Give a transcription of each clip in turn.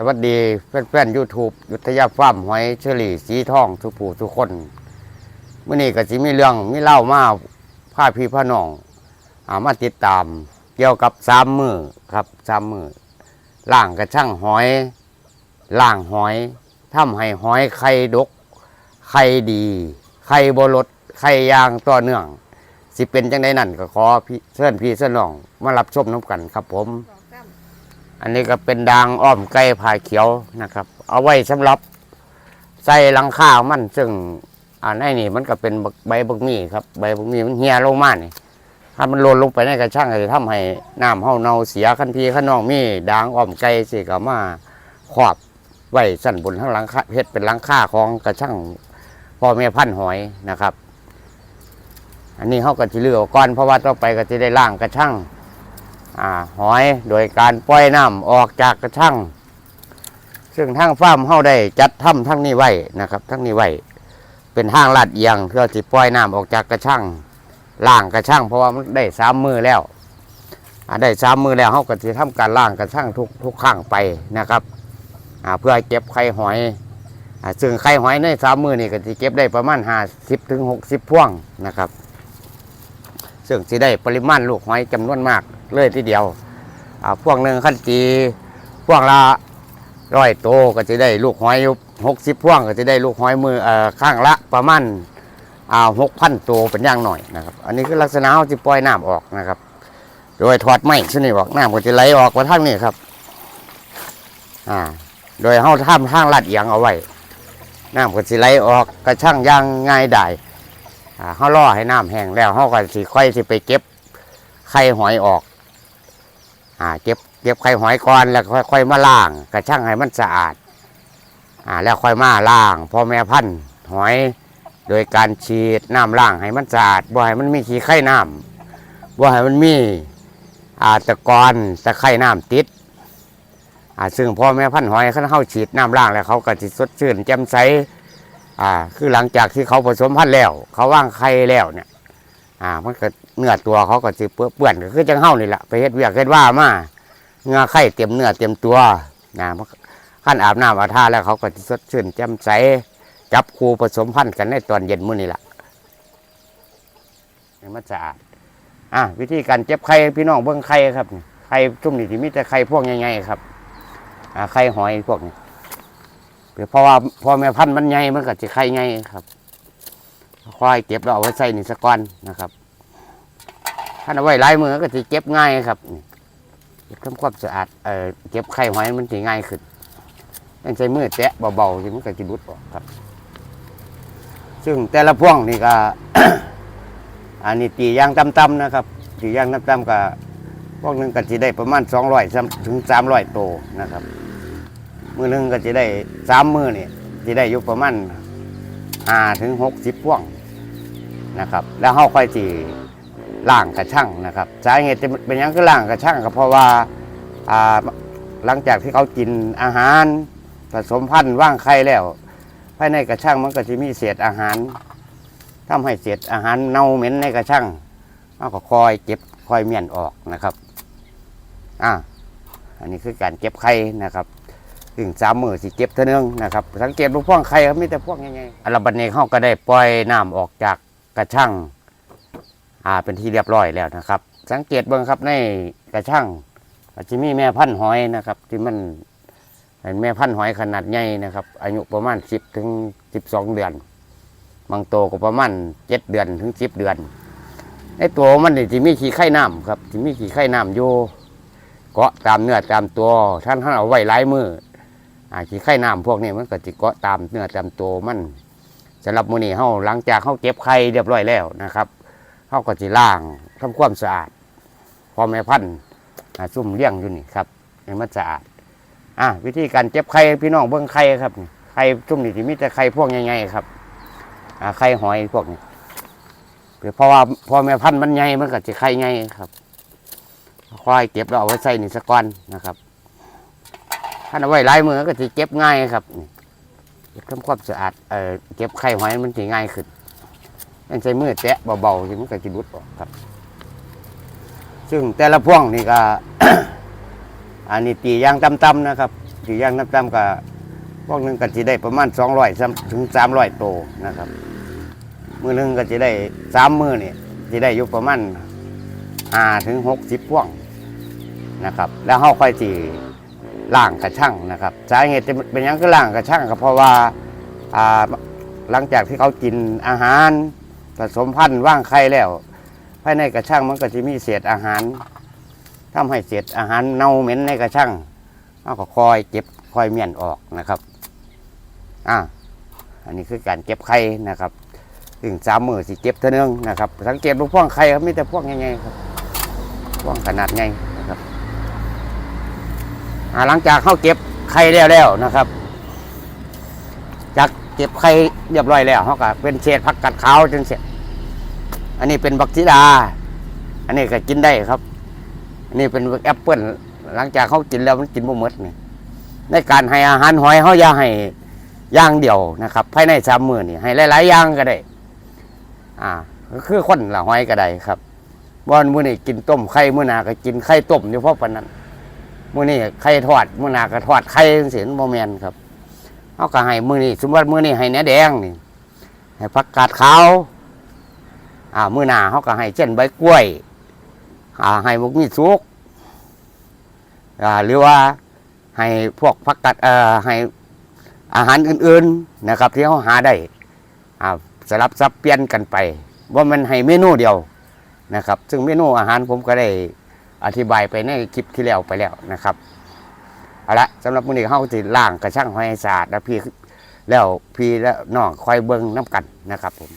สวัสดีเพื่อนๆ YouTube ยุทธยาฟาร์มหอยเชอรี่สีทองทุกผู้ทุกคนเมื่อนี้ก็สิมีเรื่องมีเล่ามาพาพี่พ่อน้องอามาติดตาม เกี่ยวกับสามมือครับสามมือล่างกระช่างหอยล่างหอยทำให้หอยไข่ดก ไข่ดี ไข่บรดไข่ยางต่อเนื่อง สิเป็นจังไดนั่นก็ขอพี่เชิญพี่เชิญน้อง มารับชมน้ำกันครับผม อันนี้ก็เป็นดางอ้อมไก่ผ่าเขียวนะครับ เอาไว้สำหรับใส่ลังคามันซึ่งอันนี้นี่มันก็เป็นใบบักมี่ครับ ใบบักมี่มันเหี่ยลงมานี่ถ้ามันหล่นลงไปในกระช่างก็จะทำให้น้ำเฮาเน่าเสียคันพี่ข้างนองมีดางอ้อมไก่สิก็มาครอบไว้สั้นบนข้างหลังคาเพชรเป็นหลังคาของกระช่างพ่อแม่พันหอยนะครับ อันนี้เขาก็จะเลือกก่อนเพราะว่าต่อไปก็จะได้ล่างกระช่าง หอยโดยการปล่อยน้ำออกจากกระชังซึ่งทางฟาร์มเฮาได้จัดทำทั้งนี้ไว้นะครับ ทั้งนี้ไว้เป็นทางลาดเอียงเพื่อจะปล่อยน้ำออกจากกระชังล่างกระชังเพราะว่ามันได้สามมือแล้วได้สามมือแล้วเฮาก็จะทำการล่างกระชังทุกทุกข้างไปนะครับเพื่อเก็บไข่หอยซึ่งไข่หอยในสามมือนี่ก็จะเก็บได้ประมาณห้าสิบถึงหกสิบพ่วงนะครับ ซึ่งจะได้ปริมาณลูกหอยจำนวนมาก เลยทีเดียวอ่าพวกหนึ่งขั้นตีพวกละร้อยโตก็จะได้ลูกหอยหกสิบพวงก็จะได้ลูกหอยมือเอ่อข้างละประมาณอ่าหกพันตัวเป็นอย่างหน่อยนะครับ อันนี้คือลักษณะเขาจะปล่อยน้ำออกนะครับ โดยถอดไม้ชนิดออกน้ำก็จะไหลออกมาทางนี้ครับอ่าโดยเขาทำทางลัดเอียงเอาไว้น้ำก็จะไหลออกกระช่างอยางง่ายได้อ่าเขาล่อให้น้ำแห้งแล้วเขาก็สิค่อยสิไปเก็บไข่หอยออก อ่าเก็บเก็บไข่หอยก่อนแล้วค่อยค่อยมาล้างกระช่างให้มันสะอาดอ่าแล้วค่อยมาล้างพ่อแม่พันธุ์หอย โดยการฉีดน้ำล้างให้มันสะอาดบ่ให้มันมีขี้ไข่น้ำบ่ให้มันมีอ่าตะกอนตะไคร่น้ำติดอ่าซึ่งพ่อแม่พันธุ์หอยเขาเข้าฉีดน้ำล้างแล้วเขาก็จะสดชื่นแจ่มใสอ่าคือหลังจากที่เขาผสมพันธุ์แล้ว เขาว่างไข่แล้วเนี่ยอ่ามันก็ เนื้อตัวเขาก็สิเปื้อนเปื้อนก็คือจังเฮานี่แหละไปเฮ็ดเวียกเฮ็ดว่ามาเงาไข่เต็มเนื้อเต็มตัวนะขั้นอาบน้ำอาบท่าแล้วเขาก็สดชื่นแจ่มใสจับคูผสมพันธุ์กันในตอนเย็นมื้อนี่แหละให้มันสะอาดอะวิธีการเจ็บไข่พี่น้องเบิ่งไข่ครับไข่ชุ่มนี่ที่มีแต่ไข่พวกใหญ่ๆครับอ่าไข่หอยพวกนี้เพราะว่าพอแม่พันธุ์มันใหญ่มันก็จะไข่ใหญ่ครับควายเก็บแล้วเอาไว้ใส่นี่สะก้อนนะครับ ถ้าเอาไว้ลายมือก็จะเก็บง่ายครับเก็บทำความสะอาดเอ่อเก็บไข่หอยมันจะง่ายขึ้นต้องใช้มือแตะเบาๆที่มันก็จะรุดออกครับ ซึ่งแต่ละพ่วงนี่ก็อันนี้ตียางต่ำๆนะครับตียางต่ำๆก็พวกหนึงก็จะได้ประมาณสองร้อยถึงสามร้อยโตนะครับ มือหนึงก็จะได้สามมือนี่จะได้อยู่ประมาณห้าถึงหกสิบพ่วงนะครับ แล้วเขาค่อยจี ล่างกระช่างนะครับ สาเหตุเป็นหยังก็ล่างกระช่างก็เพราะว่าหลังจากที่เขากินอาหาร ผสมพันธุ์ว่างไข่แล้วภายในกระช่างมันก็จะมีเศษอาหารทำให้เศษอาหารเน่าเหม็นในกระช่างเขาก็คอยเก็บคอยเมียนออกนะครับอ่าอันนี้คือการเก็บไข่นะครับถึงสามมือสิเก็บเท่านึงนะครับสังเกตลูกพ่วงไข่ครับมีแต่พวกใหญ่ๆอัลบันเนี้เขาก็ได้ปล่อยน้ำออกจากกระชัง อ่าเป็นที่เรียบร้อยแล้วนะครับ สังเกตเบิ่งครับในกระชังอาจจะมีแม่พันธุ์หอยนะครับ ที่มันเป็นแม่พันธุ์หอยขนาดใหญ่นะครับ อายุประมาณสิบถึงสิบสองเดือน บางโตวก็ประมาณเจ็ดเดือนถึงสิบเดือนในตัวมันนี่จะมีขี้ไข่น้ำครับจะมีขี้ไข่น้ำอยู่เกาะตามเนื้อตามตัวท่านท่านเอาไว้หลายมืออาขี้ไข่น้ำพวกนี้มันก็จิเกาะตามเนื้อตามตัวมันสำหรับมื้อนี้เฮาหลังจากเฮาเก็บไข่เรียบร้อยแล้วนะครับ เฮาก็สิล้างทำความสะอาดพอแม่พันธุ์อ่าซุ่มเลี้ยงอยู่นี่ครับให้มันสะอาดอะวิธีการเก็บไข่พี่น้องเบิ่งไข่ครับนี่ไข่ซุ่มนี่ที่มีแต่ไข่พวกใหญ่ๆครับอ่าไข่หอยพวกนี้เพราะว่าพอแม่พันธุ์มันใหญ่มันก็จะไข่ใหญ่ครับควายเก็บแล้วเอาไว้ใส่นี่สักก้อนนะครับ ถ้าเอาไว้หลายมือก็จะเก็บง่ายครับเก็บทำความสะอาดเอ่อเก็บไข่หอยมันจะง่ายขึ้น ต้องใช้มือแตะเบาๆที่มันก็จะรุดออกครับ ซึ่งแต่ละพ่วงนี่ก็ อันนี้ตียางต่ำๆนะครับที่ย่างน้ำต่ำก็พวกหนึงก็สิได้ประมาณ200ถึง300โตวนะครับ มือหนึงก็จะได้สามมือนี่จะได้อยู่ประมาณห้าถึงหกสิบพวงนะครับ แล้วเขาค่อยจีล่างกระช่างนะครับ สาเหตุเป็นยังก็ล่างกระช่างก็เพราะว่าอ่าหลังจากที่เขากินอาหาร ผสมพันธุ์ว่างไข่แล้ว ภายในกระช่างมันก็จะมีเศษอาหารทำให้เศษอาหารเน่าเหม็นในกระช่างเขาก็คอยเก็บคอยเมียนออกนะครับอ่าอันนี้คือการเก็บไข่นะครับ ถึงสามมือสิเก็บเท่านึงนะครับ สังเกตดูพวงไข่ครับมีแต่พวงใหญ่ๆครับพวงขนาดใหญ่นะครับหลังจากเข้าเก็บไข่แล้วแล้วนะครับ จากเก็บไข่เรียบร้อยแล้วเขาก็เป็นเศษผักกัดขาวจนเสร็จ อันนี้เป็นบักซีดา อันนี้ก็กินได้ครับ อันนี้เป็นแอปเปิลหลังจากเขากินแล้วมันกินบ่หมดนี่ในการให้อาหารหอยเขาอย่าให้ย่างเดียวนะครับภายในสามมือนี่ให้หลายๆอย่างก็ได้ อ่าก็คือคนละหอยก็ได้ครับบอนมื้อนี้กินต้มไข่มื้อหนาก็กินไข่ต้มอยู่เพราะปานนั้นมื้อนี้ไข่ทอดมื้อหนาก็ทอดไข่จังซี่บ่แม่นครับเฮาก็ให้มื้อนี้สมมุติมื้อนี้ให้เนื้อแดงนี่ให้ผักกาดขาว อ่ามื้อหนาเฮาก็ให้เช่นใบกล้วยอ่าให้พวกมีสุกอ่าหรือว่าให้พวกผักกาดเอ่อให้อาหารอื่นๆนะครับ ที่เฮาหาได้อ่าสลับซับเปลี่ยนกันไป ว่ามันให้เมนูเดียวนะครับ ซึ่งเมนูอาหารผมก็ได้อธิบายไปในคลิปที่แล้วไปแล้วนะครับเอาละสำหรับมื้อนี้เขาสิล่างกระช่างหอยสะอาดแล้วพี่แล้วพี่และน้องคอยเบิ่งน้ำกันนะครับผม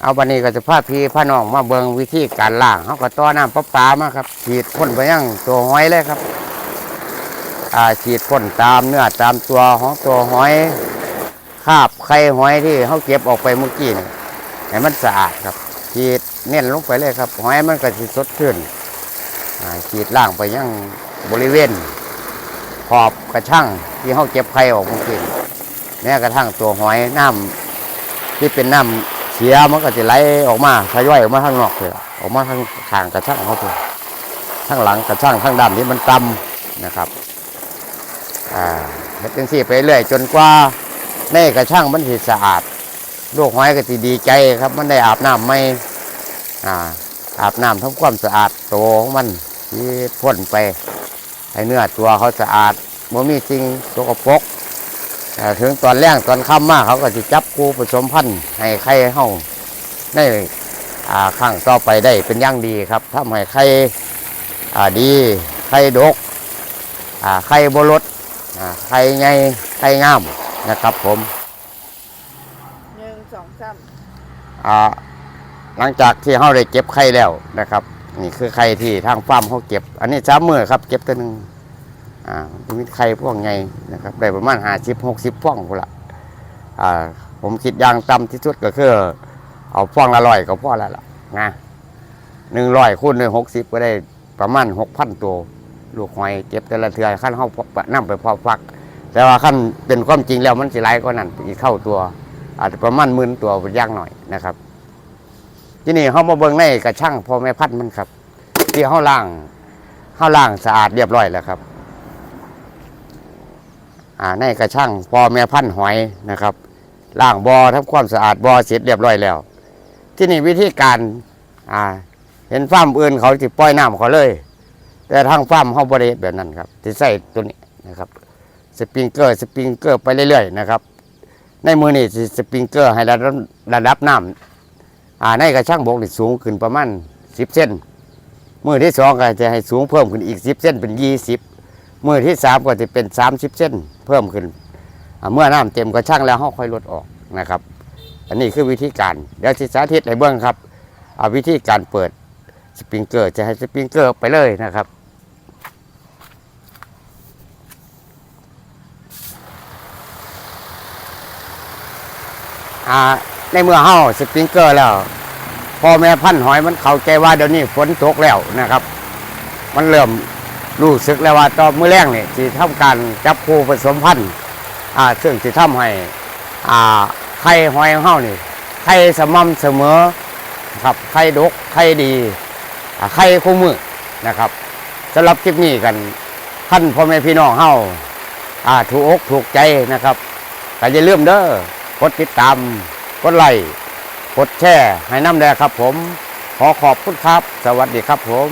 เอาวันนี้ก็จะพาพี่พาน้องมาเบิงวิธีการล่างเขาก็ต้อน้ำประปามาครับฉีดพ่นไปยังตัวหอยเลยครับอ่าฉีดพ่นตามเนื้อตามตัวของตัวหอยคาบไข่หอยที่เขาเก็บออกไปเมื่อกี้นี่ให้มันสะอาดครับฉีดเน้นลงไปเลยครับหอยมันก็สิสดชื่นฉีดล่างไปยังบริเวณ ขอบกระช่างที่เขาเก็บไข่ออกเมื่อกี้แม้กระทั่งตัวหอยน้ำที่เป็นน้ำ เสียมันก็จะไหลออกมาทยอยออกมาข้างนอกเลยออกมาข้างข้างกระช่างเขาเลยข้างหลังกระช่างข้างด้านที่มันต่ำนะครับอ่าเฮ็ดจังซี่ไปเรื่อยจนกว่าในกระช่างมันสิสะอาดลูกหอยก็สิดีใจครับ มันได้อาบน้ำไม่อ่าอาบน้ำทำความสะอาดตัวของมันที่พ่นไปให้เนื้อตัวเขาสะอาดบ่มีสิ่งสกปรก ถึงตอนแรกตอนค่ำมากเขาก็จะจับกูผสมพันธุ์ให้ไข่เฮาในอ่าข้างต่อไปได้เป็นอย่างดีครับทำให้ไข่อ่าดีไข่ดกอ่าไข่บรดอ่าไข่ใหญ่ไข่งามนะครับผมหนึ่งสองสามอ่าหลังจากที่เขาได้เก็บไข่แล้วนะครับ นี่คือไข่ที่ทางฟาร์มเขาเก็บ อันนี้สามมือครับ เก็บตัวหนึ่ง อ่ามีไข่พวกไงนะครับได้ประมาณห้าสิบหกสิบฟองพุ่นละอ่าผมคิดอย่างต่ำที่สุดก็คือ เอาฟองละร้อยก็พอแล้วล่ะนะหนึ่งร้อยคูณด้วยหกสิบก็ได้ประมาณหกพันตัวลูกหอยเก็บแต่ละเทือขั้นเขานำไปพอฟัก แต่ว่าขั้นเป็นความจริงแล้วมันสิไลก็นั่นอีกเข้าตัว อาจจะประมาณหมื่นตัวเป็นย่างหน่อยนะครับ ที่นี่เขามาเบิ่งในกระช่างพอแม่พันธุ์มันครับ ที่เขาล่างเขาล่างสะอาดเรียบร้อยแล้วครับ ในกระช่างพอแม่พันหอยนะครับล่างบอ่อทำความสะอาดบ่อเสร็จเรียบร้อยแล้ว ที่นี่วิธีการอ่าเห็นฟาร์มอื่นเขาจะปล่อยน้ำเขาเลย แต่ทางฟาร์มเขาบริเวแบบนั้นครับที่ใส่ตัวนี้นะครับสปริงเกอร์สปริงเกอร์ไปเรื่อยๆนะครับในมือนี่สิสปริงเกอร์ให้ระดับระดับน้ำอ่าในกระช่างบกนี่สูงขึ้นประมาณสิบเซนมือที่สองก็จะให้สูงเพิ่มขึ้นอีกสิบเซนเป็นยี่สิบ มือที่สามก็จะเป็นสามสิบเซนเพิ่มขึ้น เมื่อน้ำเต็มกระช่างแล้วเขาค่อยลดออกนะครับ อันนี้คือวิธีการเดี๋ยวสิสาธิตให้เบื้องครับเอาวิธีการเปิดสปริงเกอร์จะให้สปริงเกอร์ไปเลยนะครับในเมื่อเฮาสปริงเกอร์แล้วพ่อแม่พันธุ์หอยมันเข้าใจว่าเดี๋ยวนี้ฝนตกแล้วนะครับ มันเริ่ม รู้สึกแล้วว่าต่อมื้อแรงนี่สิทำการจับคู่ผสมพันธุ์อ่าซึ่งสิทำให้อ่าไข่หอยของเฮานี่ไข่สม่ำเสมอครับไข่ดกไข่ดีไข่คู่มือนะครับสำหรับคลิปนี้กันท่านพ่อแม่พี่น้องเฮาอ่าถูกอกถูกใจนะครับก็อย่าลืมเด้อกดติดตามกดไลค์กดแชร์ให้น้ำแดงครับผม ขอขอบคุณครับ สวัสดีครับผม